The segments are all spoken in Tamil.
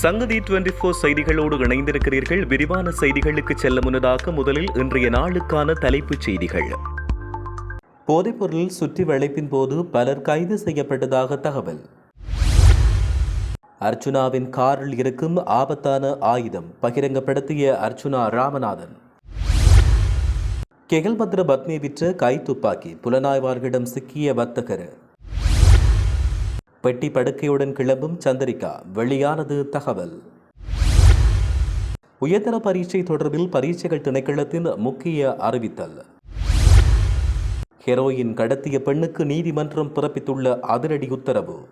சங்கதி டுவெண்டி போர் செய்திகளோடு இணைந்திருக்கிறீர்கள். விரிவான செய்திகளுக்கு செல்ல முன்னதாக முதலில் இன்றைய நாளுக்கான தலைப்புச் செய்திகள். போதைப்பொருள் சுற்றி வளைப்பின் போது பலர் கைது செய்யப்பட்டதாக தகவல். அர்ச்சுனாவின் காரில் இருக்கும் ஆபத்தான ஆயுதம் பகிரங்கப்படுத்திய அர்ச்சுனா ராமநாதன். கெகல்பத்ர பத்மி விற்ற கை துப்பாக்கி புலனாய்வாளர்களிடம் சிக்கிய வர்த்தகர். பெட்டி படுக்கையுடன் கிளம்பும் சந்திரிகா. வெளியானது தகவல். உயர்தர பரீட்சை தொடர்பில் பரீட்சைகள் திணைக்களத்தின் முக்கிய அறிவித்தல். ஹெரோயின் கடத்திய பெண்ணுக்கு நீதிமன்றம் பிறப்பித்துள்ள அதிரடி உத்தரவு.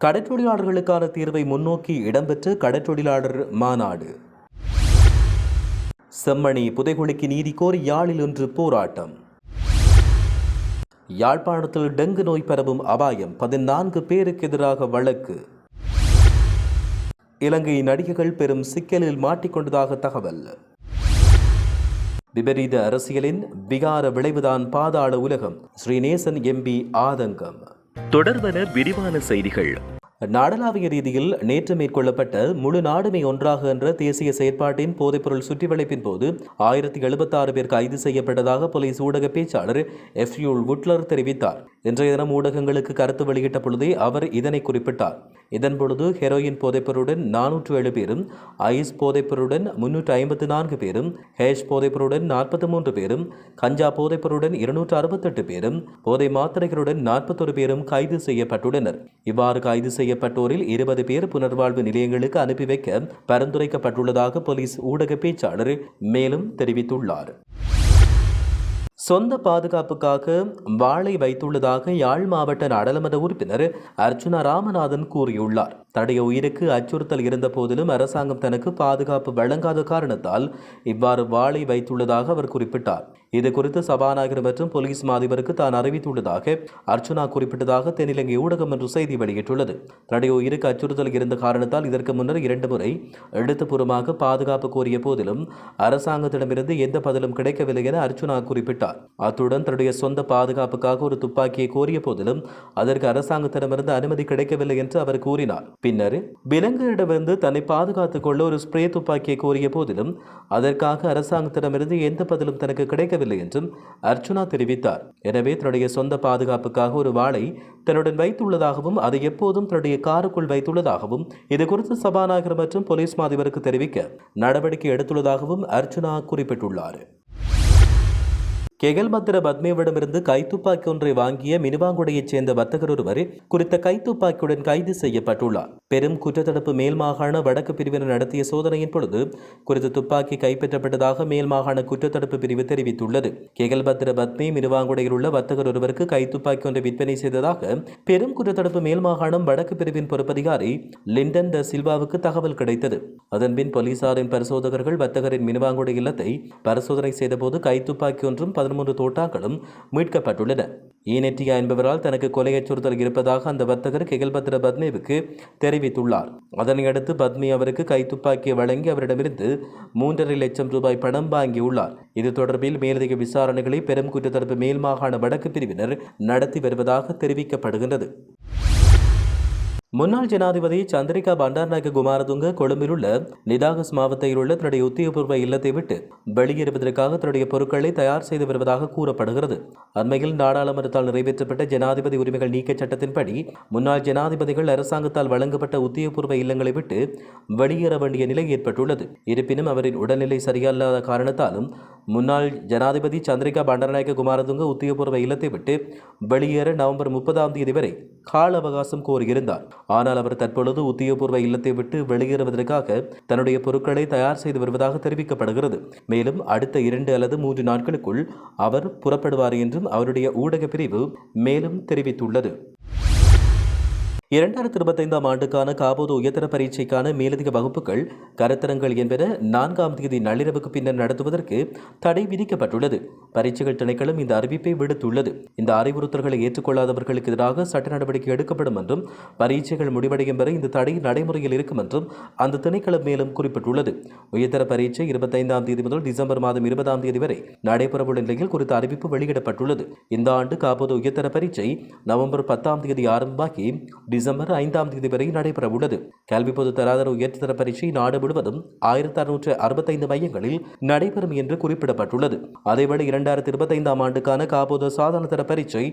கடற்றொழிலாளர்களுக்கான தீர்வை முன்னோக்கி இடம்பெற்ற கடற்றொழிலாளர் மாநாடு. செம்மணி புதைகுழிக்கு நீதி கோரி யாழில் இன்று போராட்டம். யாழ்ப்பாணத்தில் டெங்கு நோய் பரவும் அபாயம் பதினான்கு பேருக்கு எதிராக வழக்கு. இலங்கை நடிகைகள் பெரும் சிக்கலில் மாட்டிக்கொண்டதாக தகவல். விபரீத அரசியலின் விகார விளைவுதான் பாதாள உலகம். ஸ்ரீநேசன் எம்பி ஆதங்கம். தொடர்பன விரிவான செய்திகள். நாடளாவிய ரீதியில் நேற்று மேற்கொள்ளப்பட்ட முழு நாடுமை ஒன்றாக என்ற தேசிய செயற்பாட்டின் போதைப்பொருள் சுற்றிவளைப்பின் போது ஆயிரத்தி எழுபத்தாறு பேர் கைது செய்யப்பட்டதாக போலீஸ் ஊடக பேச்சாளர் எஃப்யூல் வுட்லர் தெரிவித்தார். இன்றைய தினம் ஊடகங்களுக்கு கருத்து வெளியிட்ட பொழுதே அவர் இதனை குறிப்பிட்டார். இதன் பொழுது ஹெரோயின் போதைப்பொருடன் நானூற்று ஏழு பேரும் ஐஸ் போதைப்பொருடன் முன்னூற்று ஐம்பத்து நான்கு பேரும் ஹேஷ் போதைப்பொருடன் நாற்பத்தி மூன்று பேரும் கஞ்சா போதைப்பொருடன் இருநூற்று அறுபத்தெட்டு பேரும் போதை மாத்திரைகளுடன் நாற்பத்தொரு பேரும் கைது செய்யப்பட்டுள்ளனர். இவ்வாறு கைது செய்யப்பட்டோரில் இருபது பேர் புனர்வாழ்வு நிலையங்களுக்கு அனுப்பி வைக்க பரிந்துரைக்கப்பட்டுள்ளதாக போலீஸ் ஊடக பேச்சாளர் மேலும் தெரிவித்துள்ளார். சொந்த பாதுகாப்புக்காக வாளை வைத்துள்ளதாக யாழ் மாவட்ட நாடாளுமன்ற உறுப்பினர் அர்ச்சுனா ராமநாதன் கூறியுள்ளார். தடைய உயிருக்கு அச்சுறுத்தல் இருந்த போதிலும் அரசாங்கம் தனக்கு பாதுகாப்பு வழங்காத காரணத்தால் இவ்வாறு வாளை வைத்துள்ளதாக அவர் குறிப்பிட்டார். இது குறித்து சபாநாயகர் மற்றும் போலீஸ் மாதிபருக்கு தான் அறிவித்துள்ளதாக அர்ச்சனா குறிப்பிட்டதாக தென்னிலங்கை ஊடகம் என்று செய்தி வெளியிட்டுள்ளது. தன்னுடைய உயிருக்கு அச்சுறுத்தல் இருந்த காரணத்தால் இதற்கு முன்னர் இரண்டு முறை எழுத்துப்பூர்வமாக பாதுகாப்பு கோரிய போதிலும் அரசாங்கத்திடமிருந்து எந்த பதிலும் கிடைக்கவில்லை என அர்ச்சுனா குறிப்பிட்டார். அத்துடன் தன்னுடைய சொந்த பாதுகாப்புக்காக ஒரு துப்பாக்கியை கோரிய போதிலும் அதற்கு அரசாங்கத்திடமிருந்து அனுமதி கிடைக்கவில்லை என்று அவர் கூறினார். பின்னர் விலங்குகளிடமிருந்து தன்னை பாதுகாத்துக் கொள்ள ஒரு ஸ்ப்ரே துப்பாக்கியை கோரிய போதிலும் அதற்காக அரசாங்கத்திடமிருந்து எந்த பதிலும் தனக்கு கிடைக்க கிடைக்கவில்லை என்றும் அர்ச்சுனா தெரிவித்தார். எனவே தன்னுடைய சொந்த பாதுகாப்புக்காக ஒரு வாளை தன்னுடன் வைத்துள்ளதாகவும் அதை எப்போதும் தன்னுடைய காருக்குள் வைத்துள்ளதாகவும் இது குறித்து சபாநாயகர் மற்றும் போலீஸ் மாதிபருக்கு தெரிவிக்க நடவடிக்கை எடுத்துள்ளதாகவும் அர்ச்சுனா குறிப்பிட்டுள்ளார். கெகல்பத்திர பத்மேவிடமிருந்து கைத்துப்பாக்கி ஒன்றை வாங்கிய மினுவாங்குடையைச் சேர்ந்த வர்த்தகர் ஒருவர் குறித்த கைத்துப்பாக்கியுடன் கைது செய்யப்பட்டுள்ளார். பெரும் குற்றத்தடுப்பு மேல் மாகாண வடக்கு பிரிவினர் நடத்திய சோதனையின் பொழுது குறித்த துப்பாக்கி கைப்பற்றப்பட்டதாக மேல் மாகாண குற்றத்தடுப்பு பிரிவு தெரிவித்துள்ளது. கெகல்பத்திர பத்மே மினுவாங்குடையில் உள்ள வர்த்தகர் ஒருவருக்கு கைத்துப்பாக்கி ஒன்றை விற்பனை செய்ததாக பெரும் குற்றத்தடுப்பு மேல் மாகாணம் வடக்கு பிரிவின் பொறுப்பதிகாரி லிண்டன் த சில்வாவுக்கு தகவல் கிடைத்தது. அதன்பின் போலீசாரின் பரிசோதகர்கள் வர்த்தகரின் மினுவாங்குடை இல்லத்தை பரிசோதனை செய்தபோது கைத்துப்பாக்கி ஒன்றும் பதிமூன்று தோட்டாக்களும் மீட்கப்பட்டுள்ளன. ஈனெட்டியா என்பவரால் தனக்கு கொலை அச்சுறுத்தல் இருப்பதாக அந்த வர்த்தகர் கெகல்பத்ர பத்மேவுக்கு தெரிவித்துள்ளார். அதனையடுத்து பத்மி அவருக்கு கைத்துப்பாக்கியை வழங்கி அவரிடமிருந்து மூன்றரை லட்சம் ரூபாய் பணம் வாங்கியுள்ளார். இது தொடர்பில் மேலதிக விசாரணைகளை பெரும் குற்றத்தடுப்பு மேல் மாகாண வடக்கு பிரிவினர் நடத்தி வருவதாக தெரிவிக்கப்படுகின்றது. முன்னாள் ஜனாதிபதி சந்திரிகா பண்டார்நாயக்க குமாரதுங்க கொழும்பில் உள்ள நிதாகஸ் மாவட்டத்தில் உள்ள தன்னுடைய உத்தியோகபூர்வ இல்லத்தை விட்டு வெளியேறுவதற்காக தன்னுடைய பொருட்களை தயார் செய்து வருவதாக கூறப்படுகிறது. அண்மையில் நாடாளுமன்றத்தால் நிறைவேற்றப்பட்ட ஜனாதிபதி உரிமைகள் நீக்கச் சட்டத்தின்படி முன்னாள் ஜனாதிபதிகள் அரசாங்கத்தால் வழங்கப்பட்ட உத்தியோகபூர்வ இல்லங்களை விட்டு வெளியேற வேண்டிய நிலை ஏற்பட்டுள்ளது. இருப்பினும் அவரின் உடல்நிலை சரியில்லாத காரணத்தாலும் முன்னாள் ஜனாதிபதி சந்திரிகா பண்டாரநாயக்க குமாரதுங்க உத்தியோகபூர்வ இல்லத்தை விட்டு வெளியேற நவம்பர் முப்பதாம் தேதி வரை கால அவகாசம் கோரியிருந்தார். ஆனால் அவர் தற்பொழுது உத்தியோகபூர்வ இல்லத்தை விட்டு வெளியேறுவதற்காக தன்னுடைய பொருட்களை தயார் செய்து வருவதாக தெரிவிக்கப்படுகிறது. மேலும் அடுத்த இரண்டு அல்லது மூன்று நாட்களுக்குள் அவர் புறப்படுவார் என்றும் அவருடைய ஊடக பிரிவு மேலும் தெரிவித்துள்ளது. இரண்டாயிரத்தி இருபத்தைந்தாம் ஆண்டுக்கான காபோது உயர்தர பரீட்சைக்கான மேலதிக வகுப்புகள் கருத்தரங்கள் என்பன நான்காம் தேதி நள்ளிரவுக்கு பின்னர் நடத்துவதற்கு தடை விதிக்கப்பட்டுள்ளது. பரீட்சைகள் திணைக்களம் இந்த அறிவிப்பை விடுத்துள்ளது. இந்த அறிவுறுத்தல்களை ஏற்றுக்கொள்ளாதவர்களுக்கு எதிராக சட்ட நடவடிக்கை எடுக்கப்படும் என்றும் பரீட்சைகள் முடிவடையும் வரை இந்த தடை நடைமுறையில் இருக்கும் என்றும் அந்த திணைக்களம் மேலும் குறிப்பிட்டுள்ளது. உயர்தர பரீட்சை இருபத்தைந்தாம் தேதி முதல் டிசம்பர் மாதம் இருபதாம் தேதி வரை நடைபெறவுள்ள நிலையில் குறித்த அறிவிப்பு வெளியிடப்பட்டுள்ளது. இந்த ஆண்டு காபோது உயர்தர பரீட்சை நவம்பர் பத்தாம் தேதி ஆரம்பமாகி டிசம்பர் ஐந்தாம் தேதி வரை நடைபெறவுள்ளது. கல்வி பொது தராதர உயர்தர பரீட்சை நாடு முழுவதும் ஆயிரத்தி அறுநூற்று அறுபத்தைந்து மையங்களில் நடைபெறும் என்று குறிப்பிடப்பட்டுள்ளது. அதேவேளை இரண்டாயிரத்தி இருபத்தைந்தாம் ஆண்டுக்கான காபோத சாதாரண தர பரீட்சை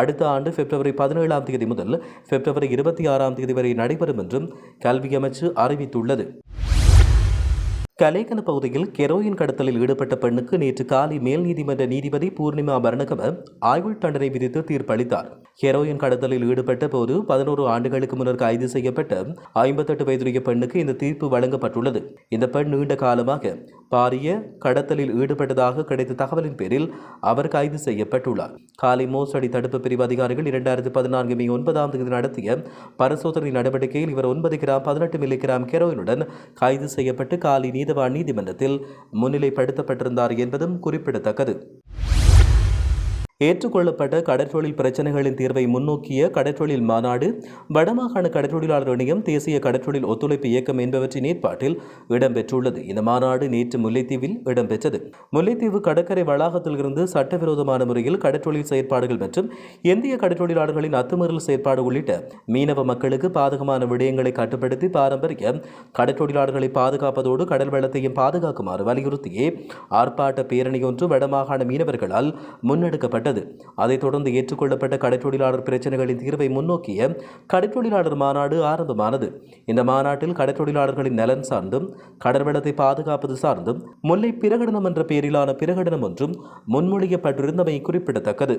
அடுத்த ஆண்டு பிப்ரவரி பதினேழாம் தேதி முதல் பிப்ரவரி இருபத்தி ஆறாம் தேதி வரை நடைபெறும் என்றும் கல்வி அமைச்சு அறிவித்துள்ளது. கலைக்கன பகுதியில் கெரோயின் கடத்தலில் ஈடுபட்ட பெண்ணுக்கு நேற்று காலை மேல் நீதிமன்ற நீதிபதி பூர்ணிமா பரணகம ஆயுள் தண்டனை விதித்து தீர்ப்பளித்தார். ஹெரோயின் கடத்தலில் ஈடுபட்ட போது பதினோரு ஆண்டுகளுக்கு முன்னர் கைது செய்யப்பட்ட ஐம்பத்தெட்டு வயதுடைய பெண்ணுக்கு இந்த தீர்ப்பு வழங்கப்பட்டுள்ளது. இந்த பெண் நீண்ட காலமாக பாரிய கடத்தலில் ஈடுபட்டதாக கிடைத்த தகவலின் பேரில் அவர் கைது செய்யப்பட்டுள்ளார். காலை மோசடி தடுப்பு பிரிவு அதிகாரிகள் இரண்டாயிரத்தி பதினான்கு மே ஒன்பதாம் தேதி நடத்திய பரிசோதனை நடவடிக்கையில் இவர் ஒன்பது கிராம் பதினெட்டு மில்லி கிராம் ஹெரோயினுடன் கைது செய்யப்பட்டு காலி நீதவான் நீதிமன்றத்தில் முன்னிலைப்படுத்தப்பட்டிருந்தார் என்பதும் குறிப்பிடத்தக்கது. ஏற்றுக்கொள்ளப்பட்ட கடற்றொழில் பிரச்சினைகளின் தீர்வை முன்னோக்கிய கடற்றொழில் மாநாடு வடமாகாண கடற்றொழிலாளர் இணையம் தேசிய கடற்றொழில் ஒத்துழைப்பு இயக்கம் என்பவற்றின் ஏற்பாட்டில் இடம்பெற்றுள்ளது. இந்த மாநாடு நேற்று முல்லைத்தீவில் இடம்பெற்றது. முல்லைத்தீவு கடற்கரை வளாகத்திலிருந்து சட்டவிரோதமான முறையில் கடற்றொழில் செயற்பாடுகள் மற்றும் இந்திய கடற்றொழிலாளர்களின் அத்துமீறல் செயற்பாடு உள்ளிட்ட மீனவ மக்களுக்கு பாதகமான விடயங்களை கட்டுப்படுத்தி பாரம்பரிய கடற்றொழிலாளர்களை பாதுகாப்பதோடு கடல் வளத்தையும் பாதுகாக்குமாறு வலியுறுத்தியே ஆர்ப்பாட்ட பேரணி ஒன்று வடமாகாண மீனவர்களால் முன்னெடுக்கப்பட்டது. அதைத் தொடர்ந்து ஏற்றுக்கொள்ளப்பட்ட கடற்றொழிலாளர் பிரச்சினைகளின் தீர்வை முன்னோக்கிய கடற்றொழிலாளர் மாநாடு ஆரம்பமானது. இந்த மாநாட்டில் கடற்றொழிலாளர்களின் நலன் சார்ந்தும் கடற்வளத்தை பாதுகாப்பது சார்ந்தும் முல்லை பிரகடனம் என்ற பெயரிலான பிரகடனம் ஒன்றும் முன்மொழியப்பட்டிருந்தமை குறிப்பிடத்தக்கது.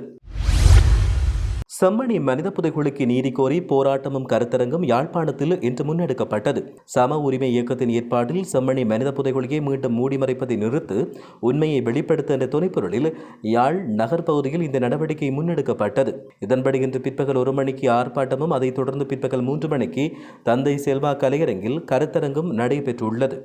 செம்மணி மனித புதைகுழுக்கு நீதி கோரி போராட்டமும் கருத்தரங்கும் யாழ்ப்பாணத்தில் இன்று முன்னெடுக்கப்பட்டது. சம உரிமை இயக்கத்தின் ஏற்பாட்டில் செம்மணி மனித புதைகுழியை மீண்டும் மூடி மறைப்பதை நிறுத்து உண்மையை வெளிப்படுத்த என்ற துணைப்பொருளில் யாழ் நகர் பகுதியில் இந்த நடவடிக்கை முன்னெடுக்கப்பட்டது. இதன்படி இன்று பிற்பகல் ஒரு மணிக்கு ஆர்ப்பாட்டமும் அதைத் தொடர்ந்து பிற்பகல் மூன்று மணிக்கு தந்தை செல்வா கலையரங்கில் கருத்தரங்கும் நடைபெற்றுள்ளது.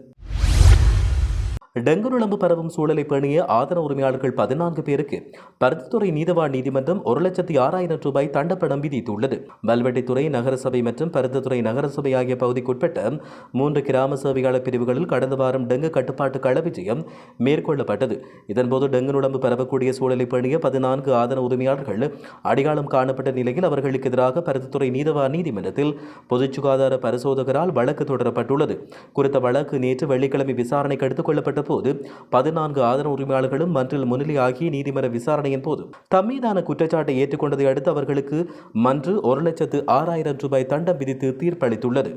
டெங்கு நுழம்பு பரவும் சூழலை பேணிய ஆதரவு உரிமையாளர்கள் பதினான்கு பேருக்கு பருத்தித்துறை நீதவான் நீதிமன்றம் ஒரு லட்சத்தி ஆறாயிரம் ரூபாய் தண்டப்படம் விதித்துள்ளது. வல்வெட்டித்துறை நகரசபை மற்றும் பருத்தித்துறை நகரசபை ஆகிய பகுதிக்குட்பட்ட மூன்று கிராம சேவையாளர் பிரிவுகளில் கடந்த வாரம் டெங்கு கட்டுப்பாட்டு கள விஜயம் மேற்கொள்ளப்பட்டது. இதன்போது டெங்கு நுழம்பு பரவக்கூடிய சூழலை பேணிய பதினான்கு ஆதரவு உரிமையாளர்கள் அடையாளம் காணப்பட்ட நிலையில் அவர்களுக்கு எதிராக பருத்தித்துறை நீதவான் நீதிமன்றத்தில் பொது சுகாதார பரிசோதகரால் வழக்கு தொடரப்பட்டுள்ளது. குறித்த வழக்கு நேற்று வெள்ளிக்கிழமை விசாரணைக்கு எடுத்துக் கொள்ளப்பட்ட போது பதினான்கு ஆதரவு உரிமையாளர்களும் மன்றில் முன்னிலையாகி நீதிமன்ற விசாரணையின் போது தம்மீதான குற்றச்சாட்டை ஏற்றுக்கொண்டதை அடுத்து அவர்களுக்கு மன்று ஒரு லட்சத்து ஆறாயிரம் ரூபாய் தண்டம் விதித்து தீர்ப்பளித்துள்ளது.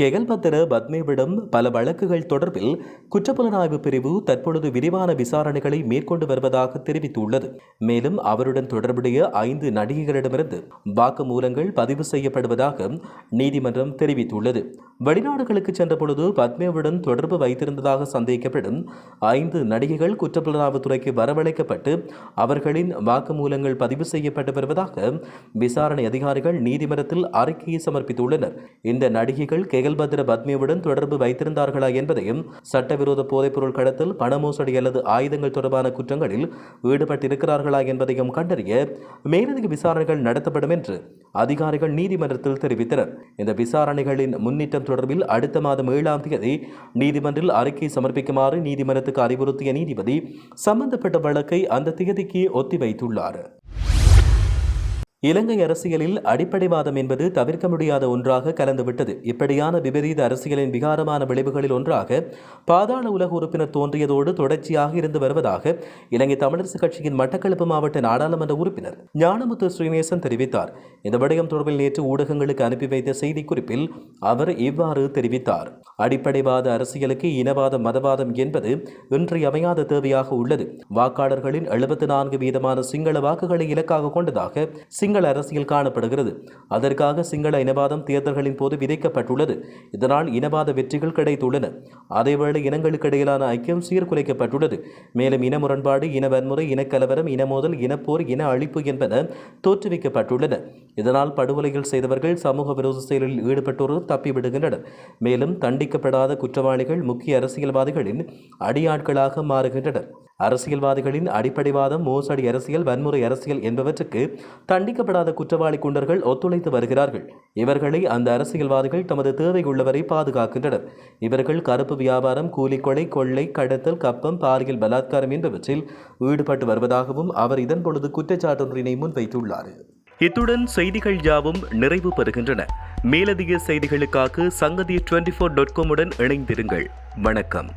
கெகல்பத்திர பத்மேவிடம் பல வழக்குகள் தொடர்பில் குற்றப்புலனாய்வு பிரிவு தற்பொழுது விரிவான விசாரணைகளை மேற்கொண்டு வருவதாக தெரிவித்துள்ளது. மேலும் அவருடன் தொடர்புடைய ஐந்து நடிகைகளிடமிருந்து வாக்குமூலங்கள் பதிவு செய்யப்படுவதாக நீதிமன்றம் தெரிவித்துள்ளது. வெளிநாடுகளுக்கு சென்றபொழுது பத்மேவுடன் தொடர்பு வைத்திருந்ததாக சந்தேகிக்கப்படும் ஐந்து நடிகைகள் குற்றப்புலனாய்வுத்துறைக்கு வரவழைக்கப்பட்டு அவர்களின் வாக்குமூலங்கள் பதிவு செய்யப்பட்டு வருவதாக விசாரணை அதிகாரிகள் நீதிமன்றத்தில் அறிக்கையை சமர்ப்பித்துள்ளனர். இந்த நடிகைகள் கெகல்பத்ர பத்மேவுடன் தொடர்பு வைத்திருந்தார்களா என்பதையும் சட்டவிரோத போதைப்பொருள் கடத்தல் பண மோசடி அல்லது ஆயுதங்கள் தொடர்பான குற்றங்களில் ஈடுபட்டிருக்கிறார்களா என்பதையும் கண்டறிய மேலதிக விசாரணைகள் நடத்தப்படும் என்று அதிகாரிகள் நீதிமன்றத்தில் தெரிவித்தனர். இந்த விசாரணைகளின் முன்னேற்றம் தொடர்பில் அடுத்த மாதம் ஏழாம் தேதி நீதிமன்றில் அறிக்கை சமர்ப்பிக்குமாறு நீதிமன்றத்துக்கு அறிவுறுத்திய நீதிபதி சம்பந்தப்பட்ட வழக்கை அந்த தேதிக்கு ஒத்திவைத்துள்ளார். இலங்கை அரசியலில் அடிப்படைவாதம் என்பது தவிர்க்க முடியாத ஒன்றாக கலந்துவிட்டது. இப்படியான விபரீத அரசியலின் விகாரமான விளைவுகளில் ஒன்றாக பாதாள உலக உறுப்பினர் தோன்றியதோடு தொடர்ச்சியாக இருந்து வருவதாக இலங்கை தமிழரசு கட்சியின் மட்டக்களப்பு மாவட்ட நாடாளுமன்ற உறுப்பினர் ஞானமுத்து ஸ்ரீநேசன் தெரிவித்தார். இந்த விடயம் தொடர்பில் நேற்று ஊடகங்களுக்கு அனுப்பி வைத்த செய்திக்குறிப்பில் அவர் இவ்வாறு தெரிவித்தார். அடிப்படைவாத அரசியலுக்கு இனவாதம் மதவாதம் என்பது இன்றியமையாத தேவையாக உள்ளது. வாக்காளர்களின் எழுபத்தி நான்கு வீதமான சிங்கள வாக்குகளை இலக்காக கொண்டதாக சிங்கள அரசியல் காணப்படுகிறது. அதற்காக சிங்கள இனவாதம் தேர்தல்களின் போது விதைக்கப்பட்டுள்ளது. இதனால் இனவாத வெற்றிகள் கிடைத்துள்ளன. அதேவேளை இனங்களுக்கு இடையிலான ஐக்கியம் சீர்குலைக்கப்பட்டுள்ளது. மேலும் இன முரண்பாடு இன வன்முறை இனக்கலவரம் இனமோதல் இனப்போர் இன அழிப்பு என்பன தோற்றுவிக்கப்பட்டுள்ளன. இதனால் படுகொலைகள் செய்தவர்கள் சமூக விரோத செயலில் ஈடுபட்டோர் தப்பிவிடுகின்றனர். மேலும் தண்டிக்கப்படாத குற்றவாளிகள் முக்கிய அரசியல்வாதிகளின் அடியாட்களாக மாறுகின்றனர். அரசியல்வாதிகளின் அடிப்படைவாதம் மோசடி அரசியல் வன்முறை அரசியல் என்பவற்றுக்கு தண்டிக்கப்படாத குற்றவாளி குண்டர்கள் ஒத்துழைத்து வருகிறார்கள். இவர்களை அந்த அரசியல்வாதிகள் தமது தேவை உள்ளவரை பாதுகாக்கின்றனர். இவர்கள் கருப்பு வியாபாரம் கூலிக்கொலை கொள்ளை கடத்தல் கப்பம் பாலியல் பலாத்காரம் என்பவற்றில் ஈடுபட்டு வருவதாகவும் அவர் இதன் பொழுது குற்றச்சாட்டொன்றினை முன்வைத்துள்ளார். இத்துடன் செய்திகள் யாவும் நிறைவு பெறுகின்றன. மேலதிக செய்திகளுக்காக சங்கதி டுவெண்டி ஃபோர் டாட் காமுடன் இணைந்திருங்கள். வணக்கம்.